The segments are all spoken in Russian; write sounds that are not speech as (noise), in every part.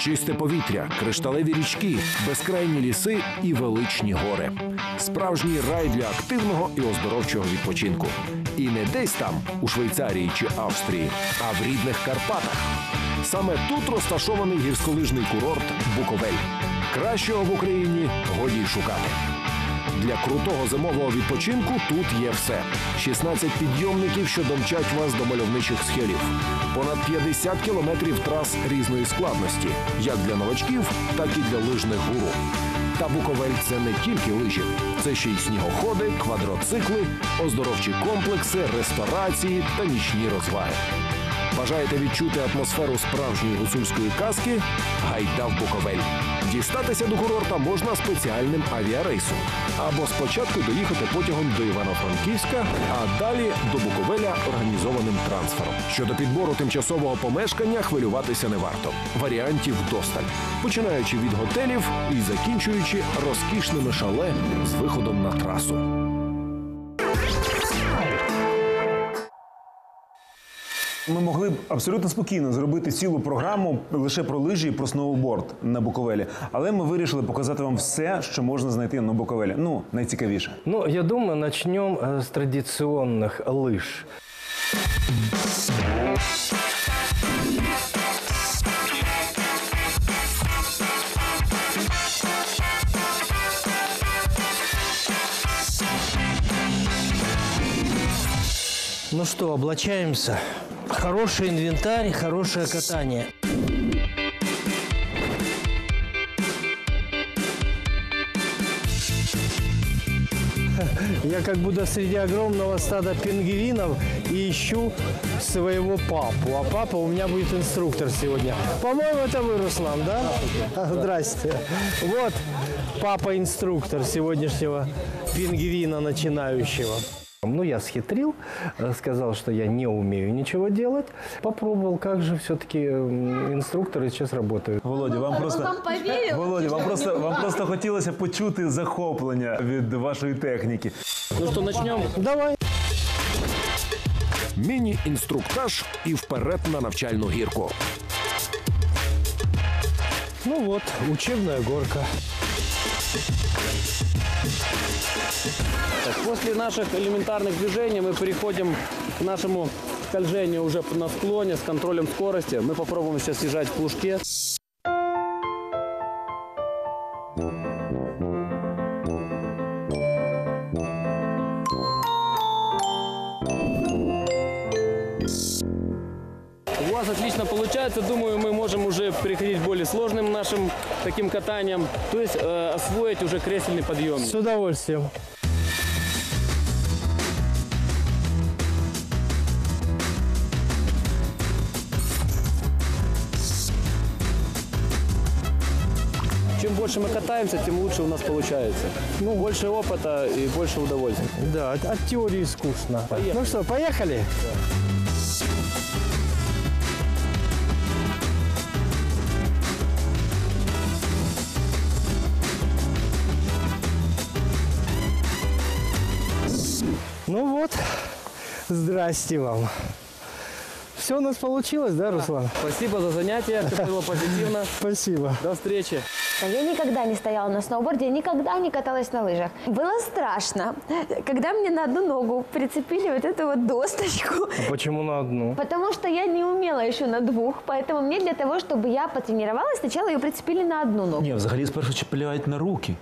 Чисте повітря, кришталеві річки, безкрайні ліси і величні гори. Справжній рай для активного і оздоровчого відпочинку. І не десь там, у Швейцарії чи Австрії, а в рідних Карпатах. Саме тут розташований гірськолижний курорт Буковель. Кращого в Україні годі шукати. Для крутого зимового відпочинку тут є все: 16 підйомників, що домчать вас до мальовничих схилів, понад 50 кілометрів трас різної складності, як для новачків, так і для лижних гуру. Та Буковель це не тільки лижі, це ще й снігоходи, квадроцикли, оздоровчі комплекси, ресторації та нічні розваги. Бажаєте відчути атмосферу справжньої гуцульської казки? Гайда в Буковель. Дістатися до курорта можна спеціальним авіарейсом. Або спочатку доїхати потягом до Івано-Франківська, а далі до Буковеля організованим трансфером. Щодо підбору тимчасового помешкання хвилюватися не варто. Варіантів досталь, починаючи від готелів і закінчуючи розкішними шале з виходом на трасу. Ми могли б абсолютно спокійно зробити цілу програму лише про лижі і про сноуборд на Буковелі. Але ми вирішили показати вам все, що можна знайти на Буковелі. Ну, найцікавіше. Ну, я думаю, начнем э, с традиционных лыж. Ну что, облачаемся. Хороший инвентарь, хорошее катание. Я как будто среди огромного стада пингвинов и ищу своего папу. А папа у меня будет инструктор сегодня. По-моему, это вы, Руслан, да? Здрасте. Вот папа-инструктор сегодняшнего пингвина начинающего. Ну, я схитрил, э, сказал, что я не умею ничего делать. Попробовал, как же все-таки инструкторы сейчас работают. Володя, вам просто вам повірив? Володя, вам просто вам просто хотілося почути захоплення від вашої техніки. Ну что, начнем? Давай. Міні-інструктаж і вперед на навчальну гірку. Ну вот, учебная горка. После наших элементарных движений мы переходим к нашему скольжению уже на склоне с контролем скорости. Мы попробуем сейчас съезжать в плужке. Отлично получается. Думаю, мы можем уже переходить к более сложным нашим таким катанием. То есть э, освоить уже кресельный подъем. С удовольствием. Чем больше мы катаемся, тем лучше у нас получается. Ну, больше опыта и больше удовольствия. Да, от, от теории скучно. Поехали. Ну что, поехали? Ну здрасте вам. Все у нас получилось, да, Руслан? Спасибо за занятие, это было позитивно. (laughs) Спасибо. До встречи. Я никогда не стояла на сноуборде, я никогда не каталась на лыжах. Было страшно, когда мне на одну ногу прицепили вот эту вот досточку. Почему на одну? Потому что я не умела еще на двух, поэтому мне для того, чтобы я потренировалась, сначала ее прицепили на одну ногу. Ні, взагалі спершу чіпляють на руки.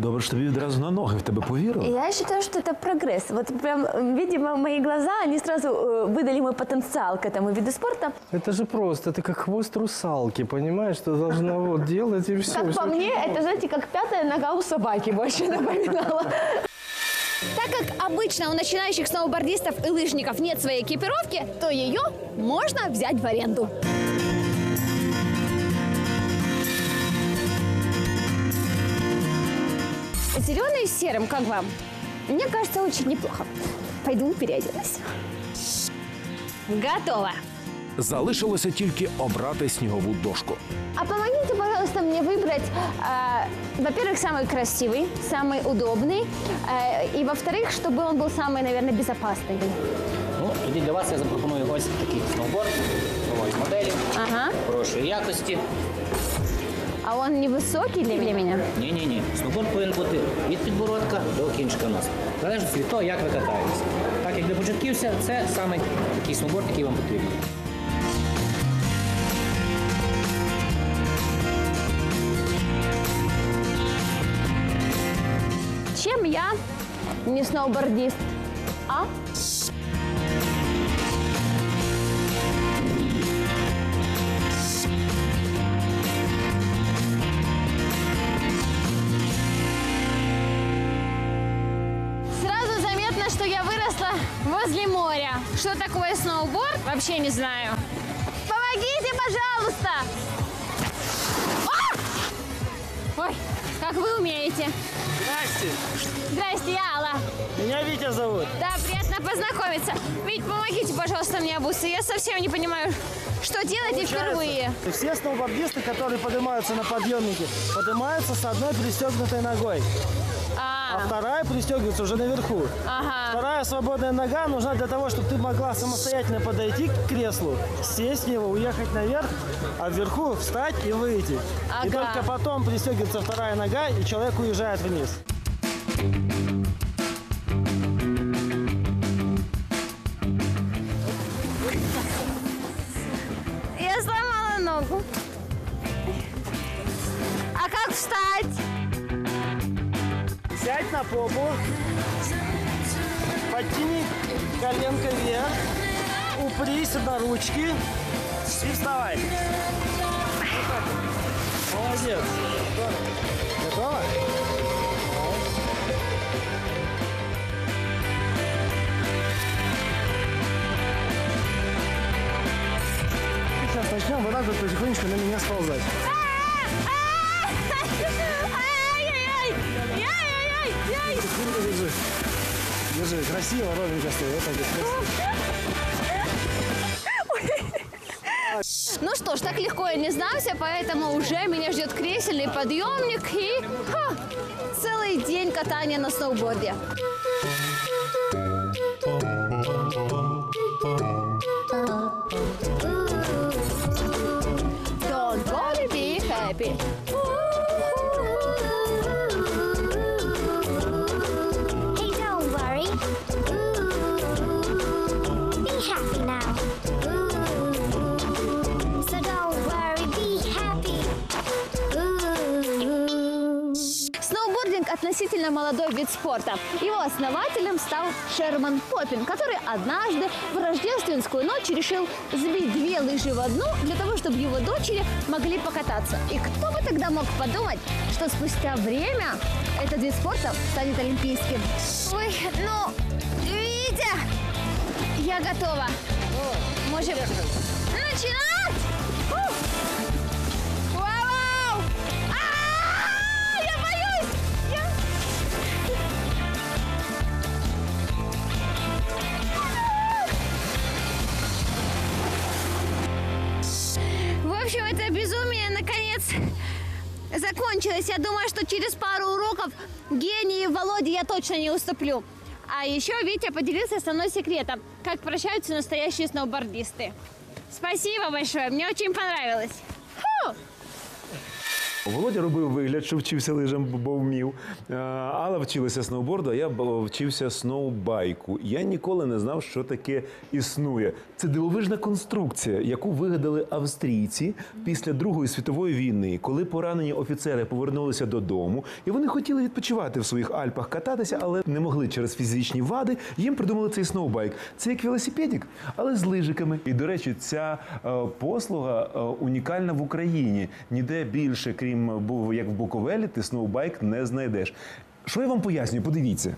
Добре, що тобі відразу на ноги в тебе повірили. Я считаю, что это прогресс. Вот прям, м, видимо, мои глаза, они сразу э, выдали мой потенциал к этому виду спорта. Это же просто, это как хвост русалки, понимаешь, что должна вот делать и все. Как по мне, это, знаете, как пятая нога у собаки больше напоминала. Так как обычно у начинающих сноубордистов и лыжников нет своей экипировки, то ее можно взять в аренду. Зеленый с серым, как вам? Мне кажется, очень неплохо. Пойду переоденусь. Готово. Залишилося тільки обрати снігову дошку. А помогите, пожалуйста, мне выбрать, э, во-первых, самый красивый, самый удобный, э, и во-вторых, чтобы он был самый, наверное, безопасный. Ну, тоді для вас я запропоную ось такий сноуборд нової моделі, Ага. хорошої якості. А он невысокий для, для меня? Ні, ні, ні. Сноуборд повинен бути від підбородка до кінчика носа. В залежності від того, як ви катаєтеся. Так як для початківця, це саме такий сноуборд, який вам потрібен. Чем я не сноубордист? А? Моря. Что такое сноуборд? Вообще не знаю. Помогите, пожалуйста! А! Ой, как вы умеете. Здрасте. Здрасте, я Алла. Меня Витя зовут. Да, приятно познакомиться. Вить, помогите, пожалуйста, мне обуться. Я совсем не понимаю, что делать и впервые. Все сноубордисты, которые поднимаются на подъемнике, поднимаются с одной пристегнутой ногой, а вторая пристегивается уже наверху. ага. Вторая свободная нога нужна для того, чтобы ты могла самостоятельно подойти к креслу, сесть в него, уехать наверх, а вверху встать и выйти. И Ага. только потом пристегивается вторая нога, и человек уезжает вниз. Попу, подтяни коленко вверх, упрись на ручки и вставай. Молодец. Готова? Сейчас начнем так вот потихонечку на меня сползать. Держи. Держи. Красиво, ровненько стой. Вот так вот. Ну что ж, так легко я не сдамся, поэтому уже меня ждет кресельный подъемник и ха, целый день катания на сноуборде. Thank you. Относительно молодой вид спорта. Его основателем стал Шерман Поппин, который однажды в рождественскую ночь решил сбить две лыжи в одну для того, чтобы его дочери могли покататься. И кто бы тогда мог подумать, что спустя время этот вид спорта станет олимпийским? Ой, ну, Витя, я готова. Можем начинать! Закончилось. Я думаю, что через пару уроков гении Володе я точно не уступлю. А еще Витя поделился со мной секретом, как прощаются настоящие сноубордисты. Спасибо большое, мне очень понравилось. Володя робив вигляд, що вчився лижам, бо вмів. Е, Алла вчилася сноуборду, а я вчився сноубайку. Я ніколи не знав, що таке існує. Це дивовижна конструкція, яку вигадали австрійці після Другої світової війни, коли поранені офіцери повернулися додому, і вони хотіли відпочивати в своїх Альпах, кататися, але не могли через фізичні вади. Їм придумали цей сноубайк. Це як велосипедик, але з лижиками. І до речі, ця е, послуга е, унікальна в Україні. Ніде більше, крім бу- як в Буковелі, ти сноубайк не знайдеш. Що я вам пояснюю? Подивіться.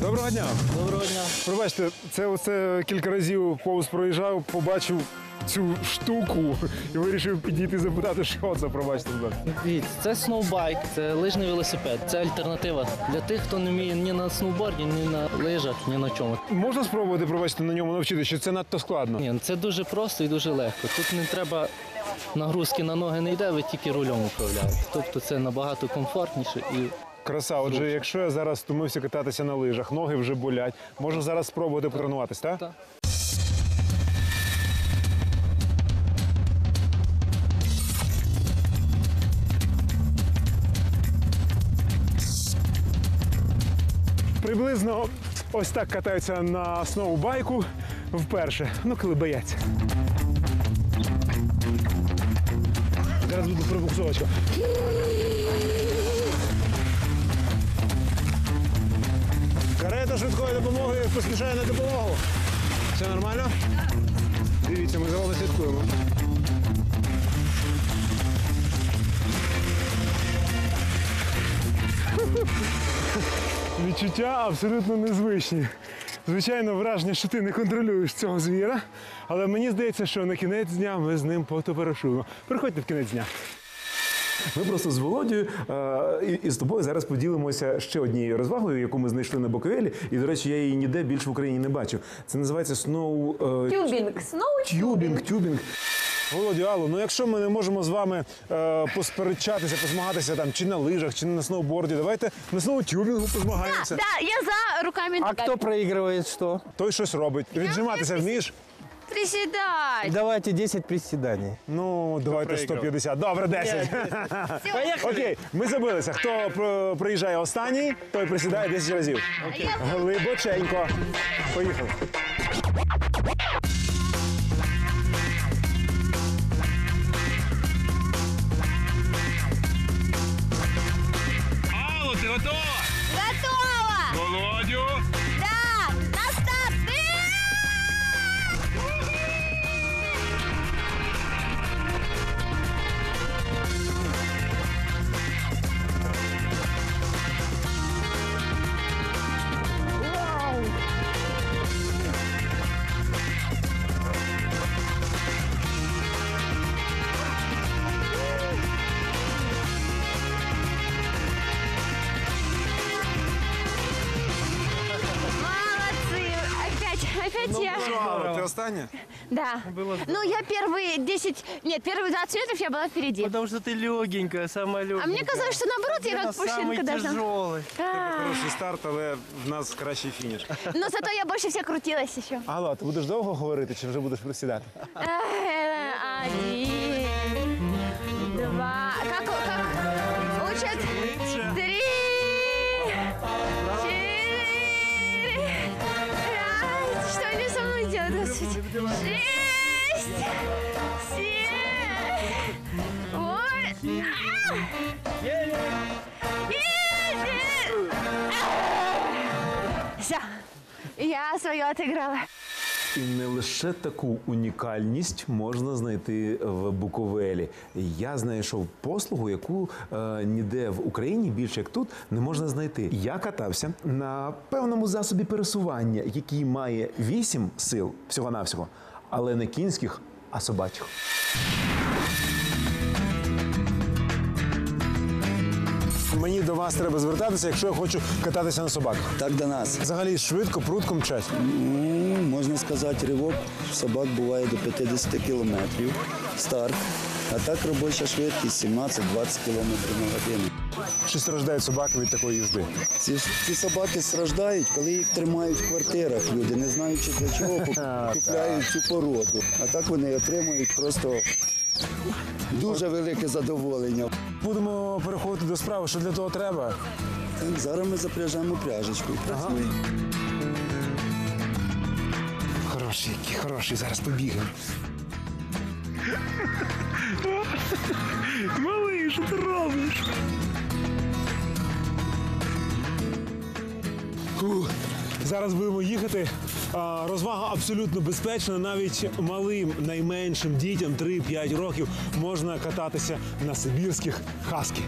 Доброго дня. Доброго дня. Пробачте, це оце кілька разів повз проїжджав, побачив цю штуку і вирішив підійти запитати, що це, пробачте, будь ласка. Дивіться, це сноубайк, це лижний велосипед. Це альтернатива для тих, хто не вміє ні на сноуборді, ні на лижах, ні на чому. Можна спробувати, пробачте, на ньому навчити, що це надто складно. Ні, це дуже просто і дуже легко. Тут не треба нагрузки на ноги не йде, ви тільки рулем управляєте. Тобто це набагато комфортніше і Краса, отже, якщо я зараз стомився кататися на лижах, ноги вже болять, можу зараз спробувати потренуватись, так? Так. Приблизно ось так катаються на сноубайку вперше. Ну, коли бояться. Зараз буду пробуксовочка. Карета швидкої допомоги поспішає на допомогу. Все нормально? Дивіться, ми за вами слідкуємо. Відчуття абсолютно незвичні. Звичайно, враження, що ти не контролюєш цього звіра, але мені здається, що на кінець дня ми з ним потоваришуємо. Приходьте в кінець дня. Ми просто з Володією е, і, і з тобою зараз поділимося ще однією розвагою, яку ми знайшли на Буковелі. І, до речі, я її ніде більше в Україні не бачив. Це називається сноу... е, Тюбинг, сноу Тюбінг, тюбінг. Володю, Алло, ну якщо ми не можемо з вами е, посперечатися, позмагатися там чи на лижах, чи на сноуборді, давайте на сноутюбінгу позмагаємося. Да, я за руками А кто проигрывает что? Той щось робить. Віджиматися вмієш? Приседать. Давайте 10 приседаний. Ну, давайте 150. Добре, 10. Окей, ми забилися. Хто про- приїжджає останній, той присідає 10 разів. Глибоченько. Поїхали. Опять, опять я. Алло, ти остання? Да. Ну, я первые 10... Нет, первые 20 метров я была впереди. Потому что ты легенькая, самая легенькая. А мне казалось, что наоборот, я как пушинка должна. тяжелый. А, Хороший старт, але в нас кращий фініш. Но зато я больше всех крутилась еще. Алло, а ти будеш довго говорити чи вже будеш присідати? Э, Один, Шесть, семь, восемь, Все, я свое отыграла. І не лише таку унікальність можна знайти в Буковелі. Я знайшов послугу, яку е, ніде в Україні більше як тут не можна знайти. Я катався на певному засобі пересування, який має вісім сил всього-навсього, але не кінських, а собачих. Мені до вас треба звертатися, якщо я хочу кататися на собаках. Так до нас. Взагалі швидко, прудко мчать. Ну, можна сказати, ривок собак буває до 50 кілометрів. Старт. А так робоча швидкість 17-20 кілометрів на годину. Чи страждають собаки від такої їзди? Ці, ці собаки страждають, коли їх тримають в квартирах. Люди, не знаючи для чого, (laughs) куп- купляють цю породу. А так вони отримують просто дуже велике задоволення. Будемо переходити до справи, що для того треба. Зараз ми запряжемо пряжечку. Хороший, який хороший, зараз побігаємо. (laughs) Малий, що ти робиш? Зараз будемо їхати. Розвага абсолютно безпечна. Навіть малим найменшим дітям 3-5 років можна кататися на сибірських хаски.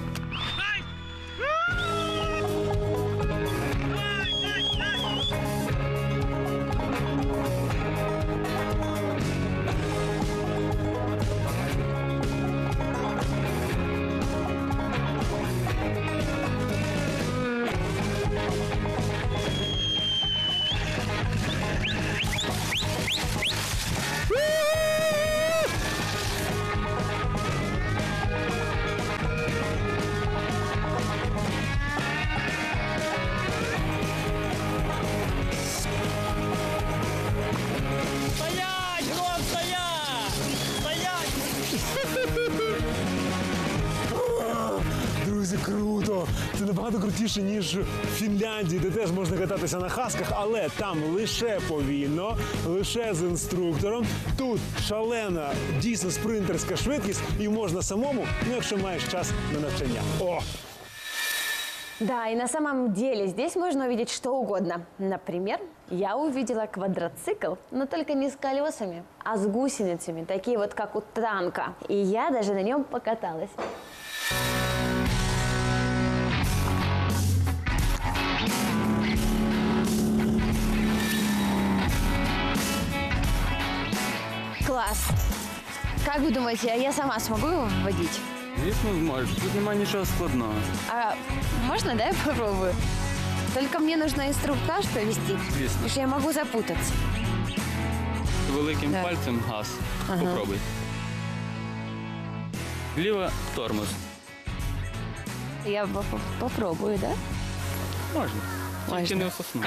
набагато крутіше, ніж в Фінляндії, де теж можна кататися на хасках, але там лише повільно, лише з інструктором. Тут шалена, дійсно спринтерська швидкість, і можна самому, ну якщо маєш час на навчання. О! Да, и на самом деле здесь можно увидеть что угодно. Например, я увидела квадроцикл, но только не с колесами, а с гусеницами, такие вот как у танка. И я даже на нем покаталась. Класс. Как вы думаете, а я сама смогу его водить? Звісно, зможеш. Тут немає нічого складного. А можно, да, я попробую? Только мне нужно инструктаж провести, Звісно. потому что я могу запутаться. Великим Да. пальцем газ. Попробуй. Вліво тормоз. Я по- по- попробую, да? Можна. Тільки Можна. не ососно.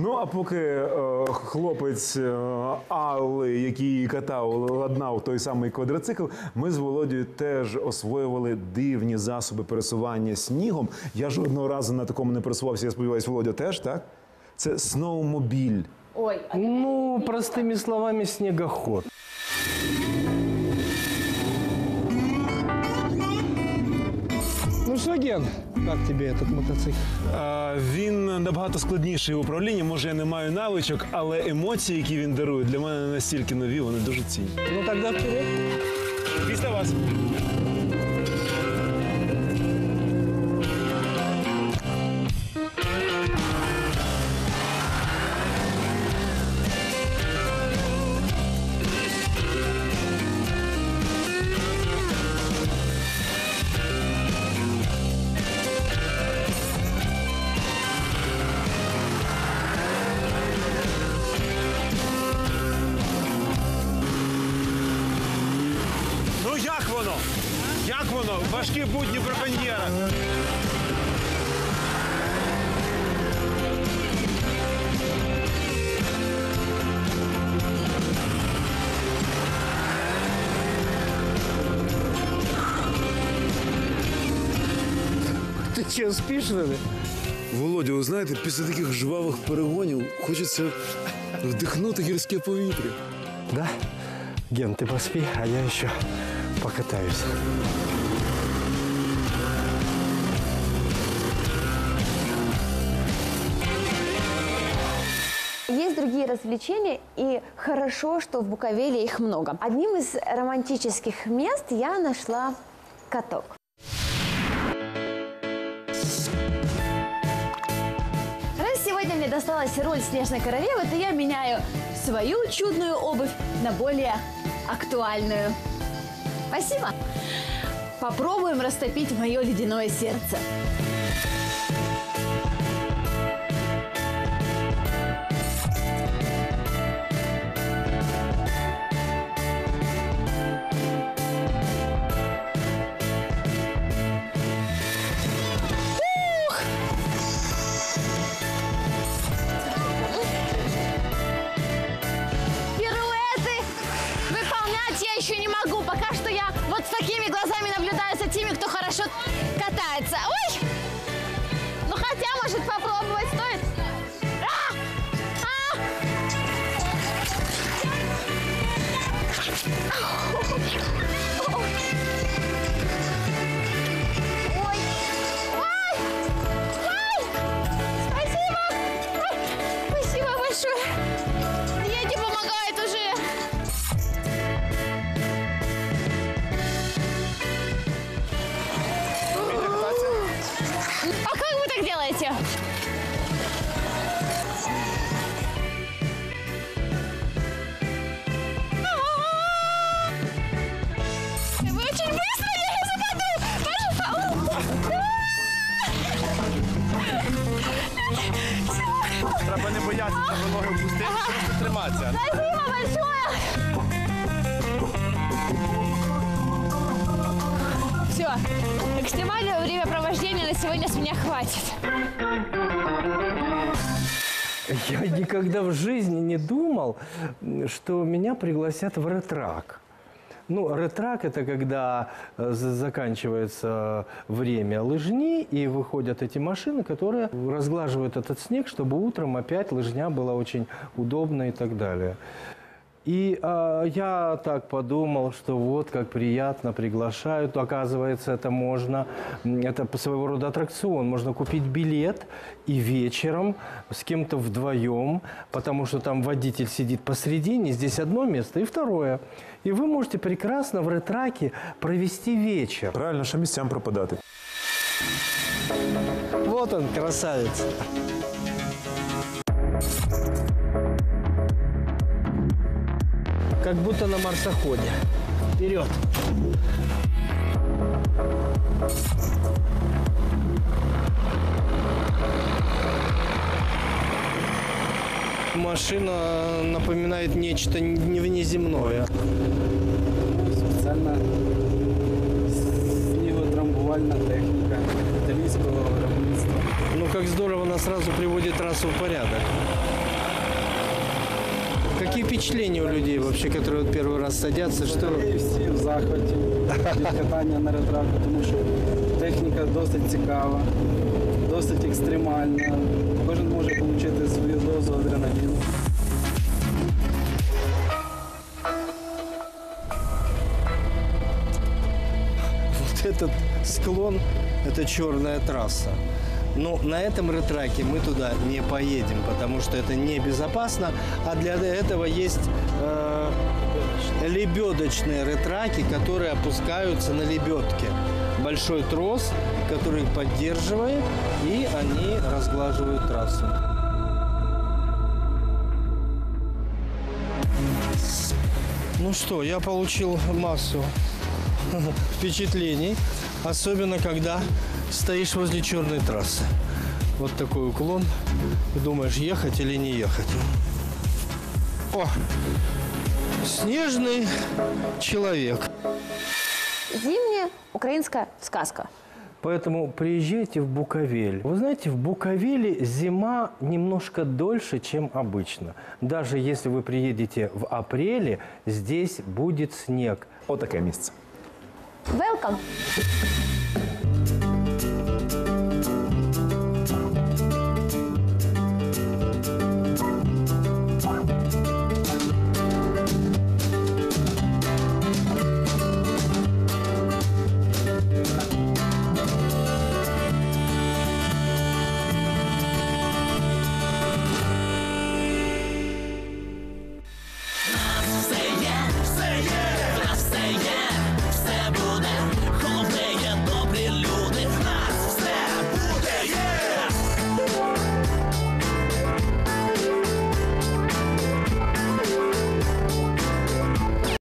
Ну а поки е, хлопець е, Алли, який катав, ладнав той самий квадроцикл, ми з Володією теж освоювали дивні засоби пересування снігом. Я жодного разу на такому не пересувався. Я сподіваюся, Володя теж так. Це сноумобіль. Ой, Ну, простыми словами, снегоход. Ну Як тобі этот мотоцикл? А, Він набагато складніший в управлінні. Може, я не маю навичок, але емоції, які він дарує, для мене настільки нові, вони дуже цінні. Ну тоді вперед. Після вас. Воно? Як воно? Важкі будні браконьєра. Ты че, спишь. Володя, ви знаєте, після таких жвавих перегонів хочеться вдихнути гірське повітря. Да? Ген, ты поспи, а я еще покатаюсь. Есть другие развлечения, и хорошо, что в Буковеле их много. Одним из романтических мест я нашла каток. Раз сегодня мне досталась роль снежной королевы, то я меняю свою чудную обувь на более актуальную. Спасибо. Попробуем растопить мое ледяное сердце. Триматися. Спасибо большое! Все, экстремального времяпровождения на сегодня с меня хватит. Я никогда в жизни не думал, что меня пригласят в ретрак. Ну, ретрак – это когда э, за- заканчивается время лыжни, и выходят эти машины, которые разглаживают этот снег, чтобы утром опять лыжня была очень удобна и так далее. И а, я так подумал, что вот как приятно приглашают. Оказывается, это можно, это по своего рода аттракцион. Можно купить билет и вечером с кем-то вдвоем, потому что там водитель сидит посередине, здесь одно место и второе. И вы можете прекрасно в ретраке провести вечер. Правильно, що місцям пропадати. Вот он, красавец. Как будто на марсоходе. Вперед! Машина напоминает нечто невнеземное. Спеціальна сніготрамбувальна техніка італійського виробництва. Ну, как здорово она сразу приводит трассу в порядок. Какие впечатления у людей вообще, которые вот первый раз садятся? Что... І всі в захваті від катання на ретраку, тому що техніка досить цікава, досить екстремальна. Кожен може отримати свою дозу адреналіну. Вот этот склон – это черная трасса. Но на этом ретраке мы туда не поедем, потому что это небезопасно. А для этого есть э, лебедочные ретраки, которые опускаются на лебедке. Большой трос, который поддерживает, и они разглаживают трассу. Ну что, я получил массу (laughs) впечатлений, особенно когда стоишь возле черной трассы. Вот такой уклон. И думаешь, ехать или не ехать. О! Снежный человек. Зимняя украинская сказка. Поэтому приезжайте в Буковель. Вы знаете, в Буковеле зима немножко дольше, чем обычно. Даже если вы приедете в апреле, здесь будет снег. Отаке місце. Welcome!